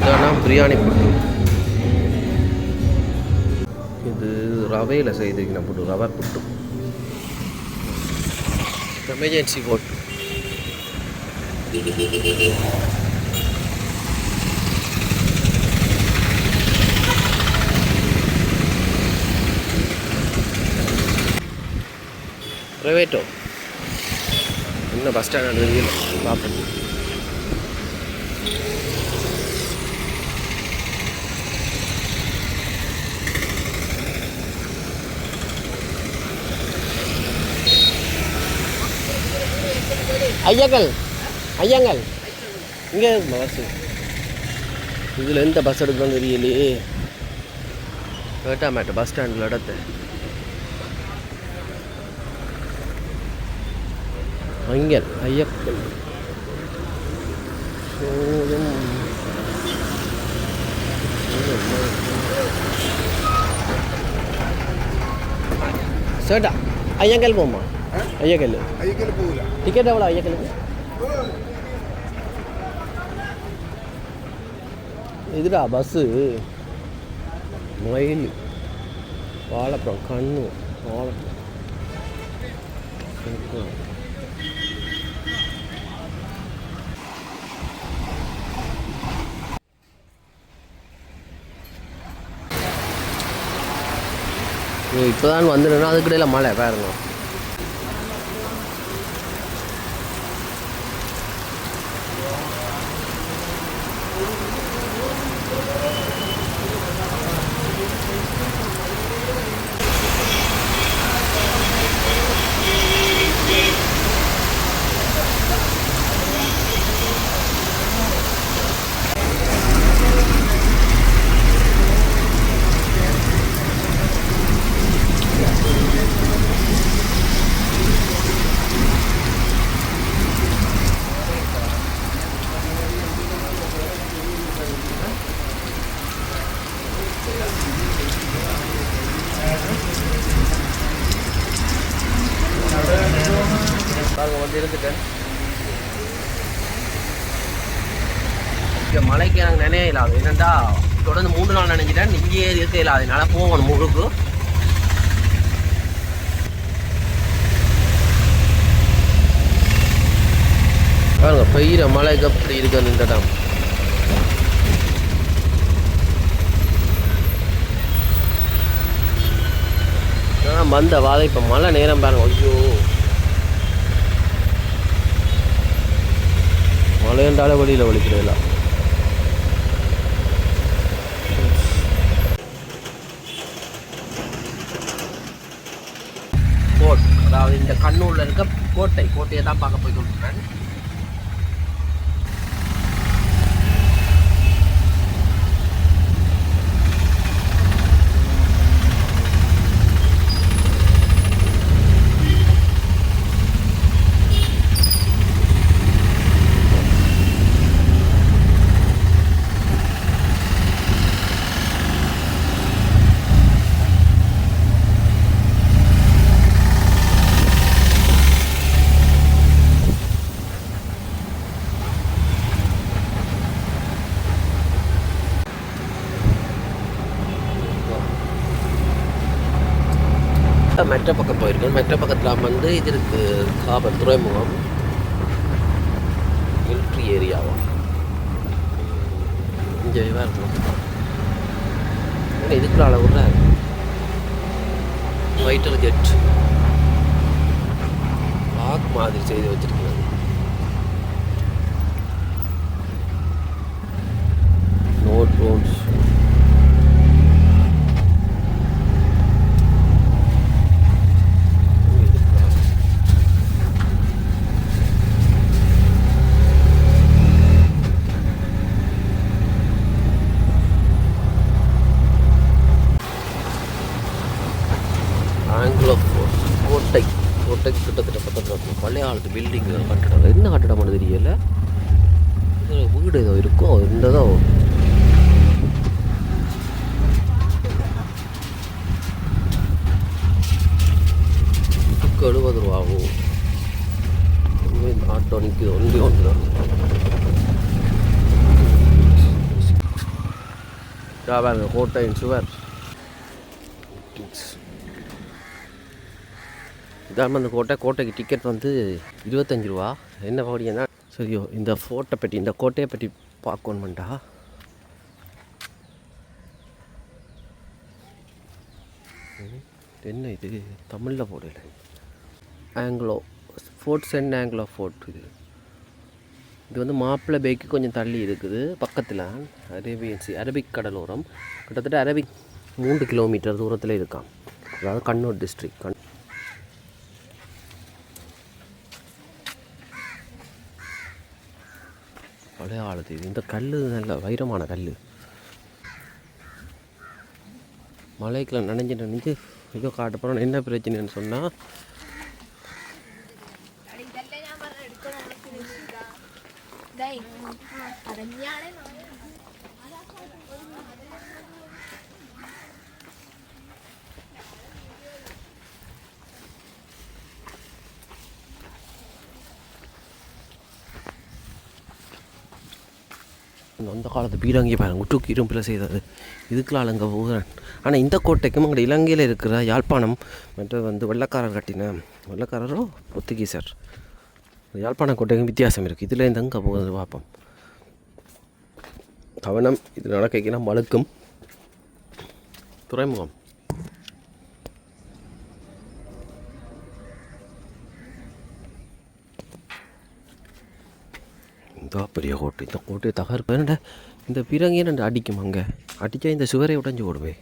இதெல்லாம் பிரியாணி புட்டு இது ரவையில் செய்திருக்கிற புட்டு ரவை புட்டு எமர்ஜென்சி போட்டு ப்ரைவேட்டோ இன்னும் பஸ் ஸ்டாண்ட் தெரியல பார்ப்போம் ஐயாக்கள் ஐயாங்கள் இங்கே பஸ் இதில் எந்த பஸ் எடுக்கணும்னு தெரியலையே. கேட்டா மேட்ட பஸ் ஸ்டாண்டில் இடத்த ஐயர் ஐயக்கல் சோழம் சேட்டா ஐயக்கல் போமா ஐயக்கல் ஐயக்கல் போகல டிக்கெட் எவ்வளோ ஐயக்கலுக்கு இதுடா பஸ்ஸு மயில் வாழைப்பழம் இப்போ தான் வந்துடுனா அதுக்கிடையில் மழை பாருங்க வந்து இருந்துட்டேன் இங்கே மலைக்கு எனக்கு நினைய என்னண்டா தொடர்ந்து மூன்று நாள் நினைஞ்சிட்டேன் இங்கேயே இருக்க இல்லாது. என்னால் போகணும் முழுக்கு. பாருங்க பெய்கிற மழை அப்படி இருக்கு இந்த இடம். வந்த வாதை இப்போ மழை நேரம் பாருங்க. ஐயோ. மழையண்டால வழியில் வலிக்கிறதில்ல கோட் அதாவது இந்த கண்ணூரில் இருக்க கோட்டை கோட்டையை தான் பார்க்க போய் கொண்டிருக்கேன் மற்ற பக்கம் போயிருக்கேன் மற்ற பக்கத்தில் வந்து இது இருக்குது காபல் துறைமுகம். மிலிட்ரி ஏரியாவா இங்கே இருக்கணும். இதுக்குள்ள அளவுல ஃபைட்டர் ஜெட் பாக் மாதிரி செய்து வச்சிருக்கிறது. நோட் ரோட்ஸ் ஆங்கிலோ ஃபோர்ஸ் கோட்டை கோட்டை கிட்டத்தட்ட பக்கத்தில் இருக்கும் பழைய காலத்து பில்டிங் கட்டடம் என்ன கட்டடம்னு தெரியல இதுல வீடு ஏதோ இருக்கும் இந்த தான் ஒன்றுக்கு எழுபது ரூபாவோ இங்கே இந்த ஆட்டோ நிற்குது ஒன்றே ஒன்று தான் இதா பாருங்க கோட்டையின் சுவர் இதான் அந்த கோட்டை கோட்டைக்கு டிக்கெட் வந்து இருபத்தஞ்சி ரூபா. என்ன பாடியன்னா சரியோ இந்த ஃபோட்டை பெட்டி இந்த கோட்டையை பற்றி பார்க்கணுமெண்டா என்ன இது? தமிழில் போடல. Anglo Ford saint Anglo Ford இது? இது வந்து மாப்பிள்ளை பேக்கு கொஞ்சம் தள்ளி இருக்குது. பக்கத்தில் அரேபியன் சி அரபிக் கடலோரம். கிட்டத்தட்ட அரபிக் மூன்று கிலோமீட்டர் தூரத்தில் இருக்கான் அதாவது கண்ணூர் டிஸ்ட்ரிக் கண் பழைய இந்த கல் நல்ல வைரமான கல் மலைக்குள்ள நனைஞ்சு நனைஞ்சு ஐயோ காட்ட போகிறோம் என்ன பிரச்சனைன்னு சொன்னால் அந்த காலத்து பீரங்கி பாருங்க உட்டுக்கு இரும்பில் செய்தது. இதுக்கெல்லாம் அங்கே போகிறேன் ஆனால் இந்த கோட்டைக்கும் அங்கே இலங்கையில் இருக்கிற யாழ்ப்பாணம் மற்ற வந்து வெள்ளக்காரர் கட்டின வெள்ளக்காரரோ பொத்துகீசர். யாழ்ப்பாண கோட்டைக்கும் வித்தியாசம் இருக்குது இதில் இந்த அங்கே போகிறது பார்ப்போம் கவனம் இது நடக்கைக்குன்னா மழுக்கும் துறைமுகம். இந்த பெரிய கோட்டை இந்த கோட்டையை என்னடா இந்த பிறங்கே ரெண்டு அடிக்கும் அங்கே? அடித்தா இந்த சுவரை உடைஞ்சு ஓடுவே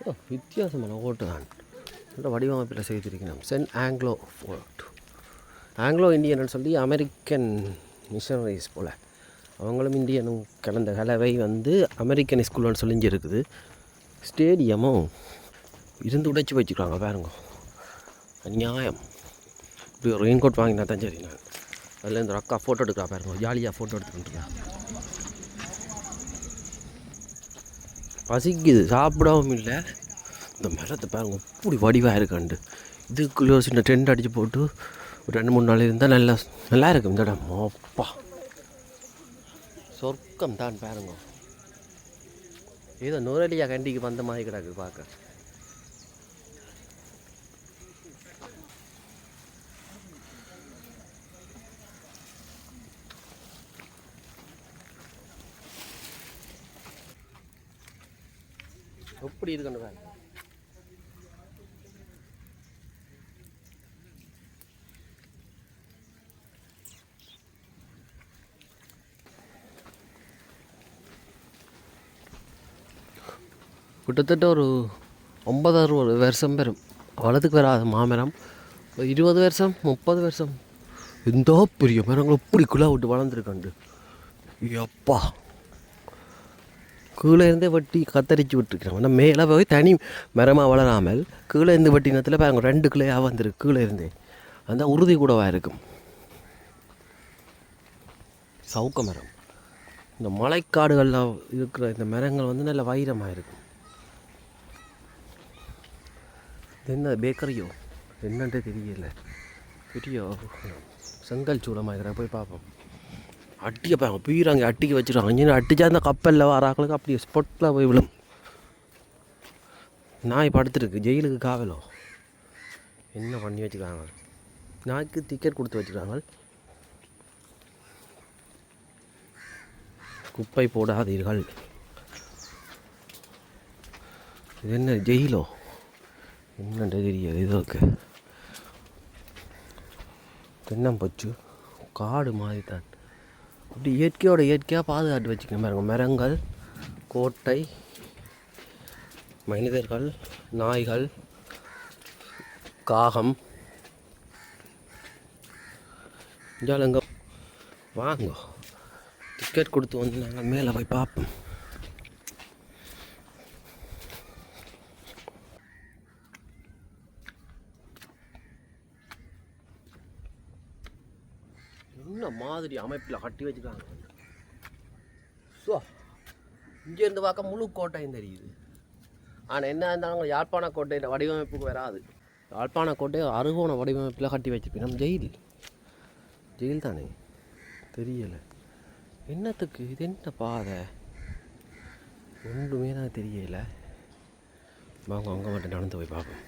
ஓ, வித்தியாசமான ஓட்டு தான். நல்ல வடிவமைப்பில் செய்திருக்கணும் சென்ட் ஆங்கிலோ ஃபோர்ட் ஆங்கிலோ இந்தியன்னு சொல்லி அமெரிக்கன் மிஷனரிஸ் போல். அவங்களும் இந்தியனும் கலந்த கலவை வந்து அமெரிக்கன் ஸ்கூல்னு சொல்லிஞ்சிருக்குது. ஸ்டேடியமும் இருந்து உடைச்சி வச்சுக்கிறாங்க பாருங்க. நியாயம் இப்படி ஒரு ரெயின் கோட் வாங்கினா தான் சரி நான். அதில் இந்த அக்கா ஃபோட்டோ எடுக்கிறா பாருங்க. ஜாலியாக ஃபோட்டோ எடுத்துக்கிட்டுருக்கேன் பசிக்குது. சாப்பிடவும் இல்லை. இந்த மரத்தை பாருங்க இப்படி வடிவாக இருக்காண்டு. இதுக்குள்ளே ஒரு சின்ன டென்ட் அடித்து போட்டு ஒரு ரெண்டு மூணு நாள் இருந்தால் நல்லா நல்லா இருக்கும். இந்த இடம் அப்பா துக்கம் தான் பாருங்க. ஏதோ நுரலியா கண்டிக்கு வந்த மாதிரி கிடக்கு பார்க்க. எப்படி இருக்குன்னு பாருங்க. கிட்டத்தட்ட ஒரு ஒன்பதாறு ஒரு வருஷம் பெறும். வளர்த்துக்கு வராது மாமரம். ஒரு இருபது வருஷம் முப்பது வருஷம். எந்த பெரிய மரங்கள் இப்படி குழா விட்டு வளர்ந்துருக்காண்டு. எப்பா. கீழே இருந்தே வட்டி கத்தரிச்சு விட்டுருக்குறாங்க ஆனால் மேலே போய் தனி மரமாக வளராமல் கீழே இருந்து வெட்டினத்தில் பாருங்க ரெண்டு கிளையாக வந்துருக்கு கீழே இருந்தே. அந்த உறுதி கூடவாக இருக்கும். சவுக்க மரம். இந்த மலைக்காடுகளில் இருக்கிற இந்த மரங்கள் வந்து நல்ல வைரமாக இருக்கும். இது என்ன பேக்கரியோ என்னன்றே தெரியல பெரிய செங்கல் சூளமாக இருக்கிற போய் பார்ப்போம் அட்டிக்க பாருங்க பீராங்க அட்டிக்கு வச்சுருவாங்க இங்கே அட்டிச்சா அந்த கப்பலில் வராங்களுக்கு அப்படியே ஸ்பாட்டில் போய் விழும் நாய் படுத்துருக்கு ஜெயிலுக்கு காவலோ என்ன பண்ணி வச்சுருக்காங்க நாய்க்கு டிக்கெட் கொடுத்து வச்சுருக்காங்க குப்பை போடாதீர்கள் இது என்ன ஜெயிலோ என்னன்ற தெரியாது இதுக்கு தென்னம்பச்சு காடு மாதிரி தான் அப்படி இயற்கையோட இயற்கையாக பாதுகாத்து வச்சுக்கணும் பாருங்க மரங்கள் கோட்டை மனிதர்கள் நாய்கள் காகம். இஞ்சாலங்க வாங்க. டிக்கெட் கொடுத்து வந்து நாங்கள் மேலே போய் பார்ப்போம் என்ன மாதிரி அமைப்பில் கட்டி வச்சுருக்காங்க. ஸோ இங்கேருந்து பார்க்க முழு கோட்டையும் தெரியுது. ஆனால் என்ன இருந்தாலும் யாழ்ப்பாண கோட்டையில் வடிவமைப்புக்கு வராது. யாழ்ப்பாண கோட்டையை அருகோண வடிவமைப்பில் கட்டி வச்சுருப்பேன் நம்ம ஜெயில். ஜெயில் தானே? தெரியலை. என்னத்துக்கு? இது என்ன பாதை? ஒன்றுமே தான் தெரியலை. வாங்க அவங்க மட்டும் நடந்து போய் பார்ப்போம்.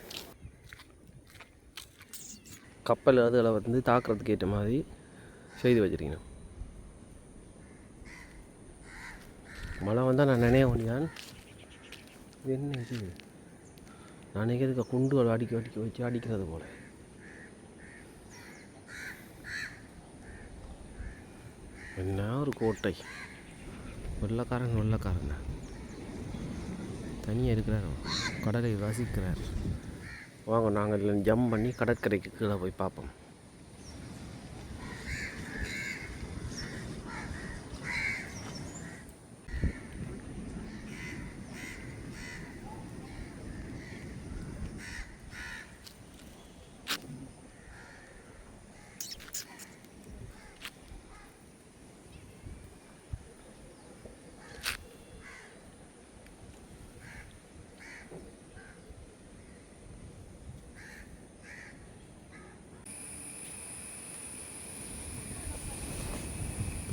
கப்பல் அதில் வந்து தாக்குறதுக்கு ஏற்ற மாதிரி செய்து வச்சிருக்கணும் மழை வந்தால் நான் நினைய முடியான் என்ன இது நான் நினைக்கிறதுக்கு குண்டு அடிக்க அடிக்க வச்சு அடிக்கிறது போல. என்ன ஒரு கோட்டை? வெள்ளக்காரன் வெள்ளக்காரன் தான். தனியாக இருக்கிறார்? கடலை ரசிக்கிறார் வாங்க நாங்கள் இதில் ஜம்ப் பண்ணி கடற்கரைக்கு கீழே போய் பார்ப்போம்.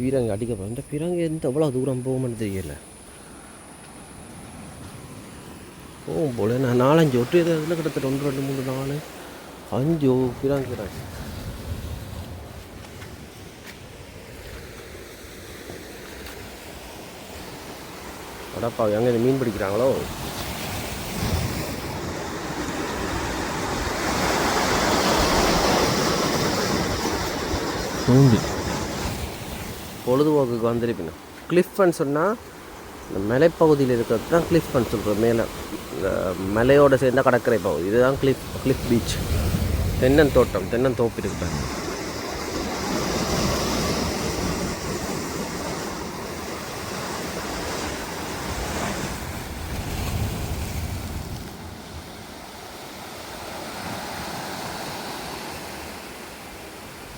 பீரங்கி அடிக்க போகிறோம் இந்த பீரங்கி எந்த எவ்வளோ தூரம் போகும்னு தெரியல. போகும் போல. நான் நாலஞ்சு ஒட்டு இதில் கிட்டத்தட்ட ஒன்று ரெண்டு மூணு நாலு அஞ்சு பீரங்கி கிடாச்சு அடப்பா எங்கே இந்த மீன் பிடிக்கிறாங்களோ? தூண்டு பொழுதுபோக்குக்கு வந்திருப்பீங்க. கிளிஃப்னு சொன்னால் இந்த மலைப்பகுதியில் இருக்கிறது தான் கிளிஃப்னு சொல்கிறோம் மேலே இந்த மலையோட சேர்ந்த கடற்கரை பகுதி. இதுதான் கிளிஃப் கிளிஃப் பீச் தென்னன் தோட்டம் தென்னன் இருக்கிறாங்க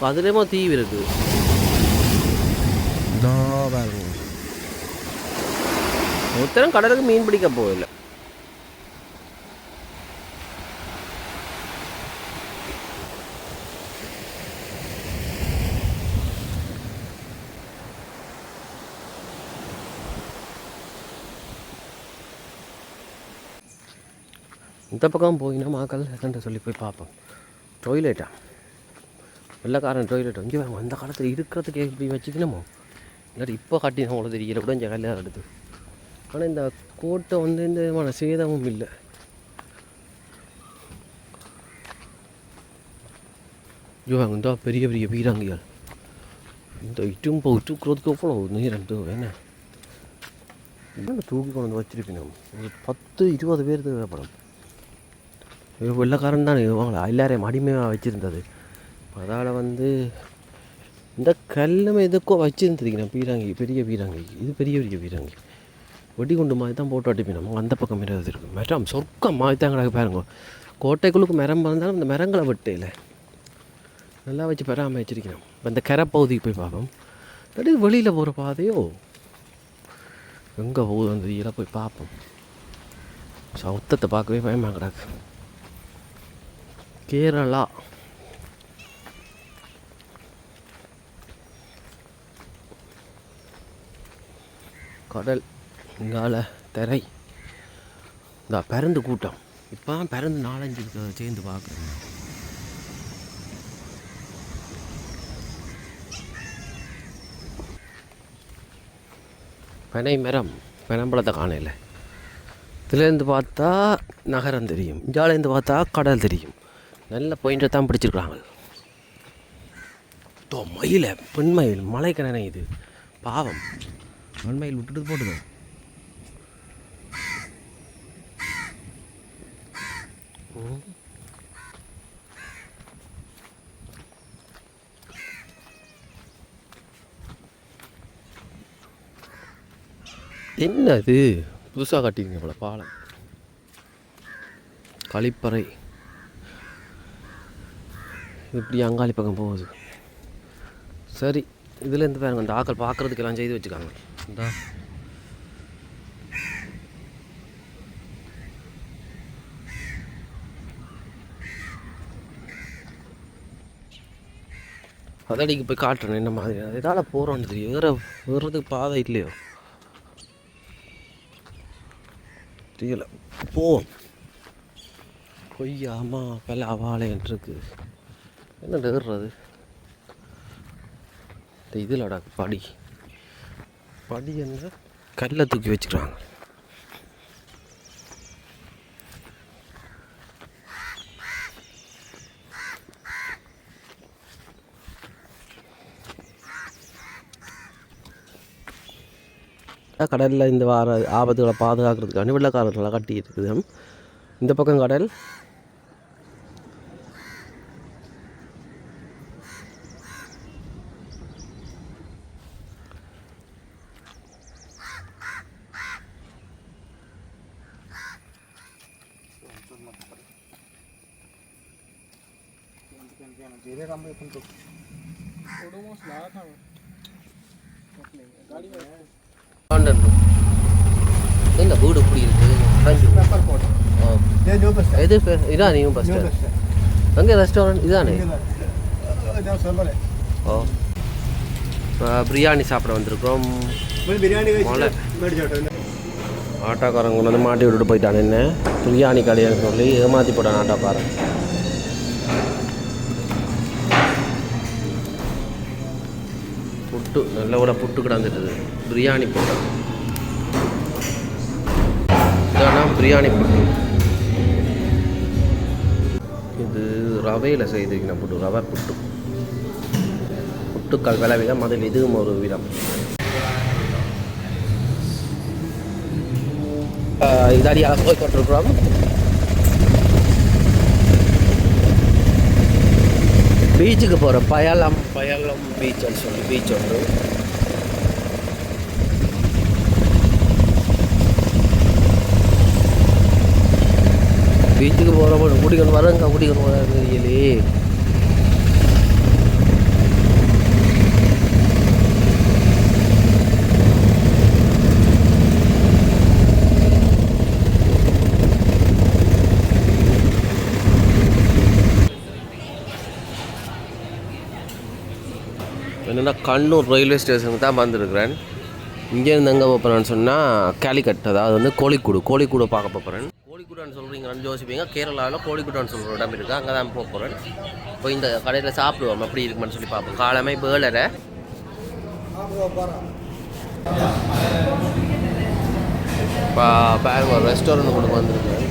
அதுலேயுமோ தீவு இருக்குது பாருங்க ஒருத்தரும் கடலுக்கு மீன் பிடிக்க போகல. இந்த பக்கம் போயினா மாக்கள் சொல்லி போய் பார்ப்போம். டொய்லெட்டா வெள்ளக்காரன் டொய்லெட் இங்கே அந்த காலத்தில் இருக்கிறதுக்கு எப்படி வச்சுக்கணுமோ? இல்லாட்டி இப்போ காட்டி அவ்வளோ தெரியல கூட இங்கே கல்யாணம் எடுத்து ஆனால் இந்த கோட்டை வந்து எந்த விதமான சேதமும் இல்லை. ஐயோ அங்கே பெரிய பெரிய பீராங்கிகள். இந்த இட்டும் இப்போ தூக்குறதுக்கு எவ்வளோ நீரம் ரெண்டு என்ன? என்ன தூக்கி கொண்டு வந்து வச்சிருப்பீங்க ஒரு பத்து இருபது பேர் தேவைப்படும் வெள்ளக்காரன் தான் வாங்கலாம் எல்லாரையும் அடிமையாக வச்சுருந்தது. அதால் வந்து இந்த கல்லுமே எதுக்கோ வச்சுருந்துருக்கிறேன் பீராங்கி பெரிய பீராங்கி. இது பெரிய பெரிய பீராங்கி. வெடிகுண்டு மாதிரி தான் போட்டு நம்ம அந்த பக்கம் இருபது இருக்கும் மரம் சொர்க்கம் மாதிரி தான் கிடக்கு பாருங்க. கோட்டைக்குள்ளுக்கு மரம் பிறந்தாலும் இந்த மரங்களை வெட்டையில் நல்லா வச்சு பெறாமல் இப்போ இந்த கரை பகுதிக்கு போய் பார்ப்போம். இல்லாட்டி வெளியில் போகிற பாதையோ? எங்கே போகுது அந்த இதில் போய் பார்ப்போம். சவுத்தத்தை பார்க்கவே பயமாக கிடக்கு. கேரளா. கடல் இங்கால திரை. இந்த பிறந்து கூட்டம். இப்போ தான் பிறந்து நாலஞ்சு சேர்ந்து பார்க்குறேன் பனை மரம் பனம்பழத்தை காணையில் இதுலேருந்து பார்த்தா நகரம் தெரியும். இந்தியாவிலேருந்து பார்த்தா கடல் தெரியும். நல்ல பாயிண்ட்டை தான் பிடிச்சிருக்கிறாங்க. மயில பெண்மயில் மலை கிணனை இது. பாவம். பெண்மயில் விட்டுட்டு போட்டுது என்ன இது புதுசாக கட்டிங்க போல பாலம். கழிப்பறை இப்படி அங்காளி பக்கம் போகுது. சரி இதில் இருந்து பாருங்க இந்த ஆக்கள் பார்க்குறதுக்கு எல்லாம் செய்து வச்சுக்காங்க. இந்த அதடிக்கு போய் காட்டுறேன் என்ன மாதிரி அது போகிறோன்னு தெரியும் வேறு வேறதுக்கு பாதை இல்லையோ தெரியல போவோம் கொய்யாமா பல அவாளையன் இருக்கு என்ன ஏறுறது இந்த இதிலடா படி படி என்ன கல்லை தூக்கி வச்சுக்கிறாங்க. கடலில் இந்த வார ஆபத்துகளை பாதுகாக்கிறதுக்காண்டி வெள்ளக்காரர்களை கட்டி இருக்குது இந்த பக்கம் கடல் धीरे काम पण तो என்ன வீடு இப்படி இருக்கு எது இதான் பஸ் அங்கே ரெஸ்டாரண்ட் இதானே ஓ பிரியாணி சாப்பிட வந்திருக்கோம் ஆட்டோக்காரங்க கொண்டு வந்து மாட்டி விட்டுட்டு போயிட்டான் என்ன பிரியாணி கடையான்னு சொல்லி ஏமாற்றி போட்டான் ஆட்டோக்காரன் புட்டு நல்ல கூட புட்டு கிடந்துட்டுது. பிரியாணி புட்டு. இதானா பிரியாணி புட்டு? இது ரவையில் செய்திருக்கிற புட்டு ரவை புட்டு. புட்டுக்கள் விலை விதம் அதில் இதுவும் ஒரு விதம். இதாடியாக போய் கொண்டிருக்கிறோம் பீச்சுக்கு போகிறோம் பயாலம் பயாலம் பீச்சுன்னு சொல்லி பீச் ஒன்று. பீச்சுக்கு போகிறோம் குடிக்கணும் வரங்க குடிக்கணும் வர என்னென்னா கண்ணூர் ரயில்வே ஸ்டேஷனுக்கு தான் வந்திருக்கிறேன். இங்கேருந்து எங்கே போகிறேன்னு சொன்னால் கேலிக்கட் அதாவது வந்து கோழிக்கூடு. கோழிக்கூடு பார்க்க போகிறேன் கோழிக்கூடான்னு சொல்கிறீங்கன்னு யோசிப்பீங்க. கேரளாவில் கோழிக்கூடான்னு சொல்கிற இடம் இருக்குது அங்கே தான் போக போகிறேன் இப்போ இந்த கடையில் சாப்பிடுவோம். எப்படி இருக்குமென்னு சொல்லி பார்ப்போம். காலமே வேலரை இப்போ பேர் ஒரு ரெஸ்டாரண்ட் கொண்டு வந்திருக்கேன்.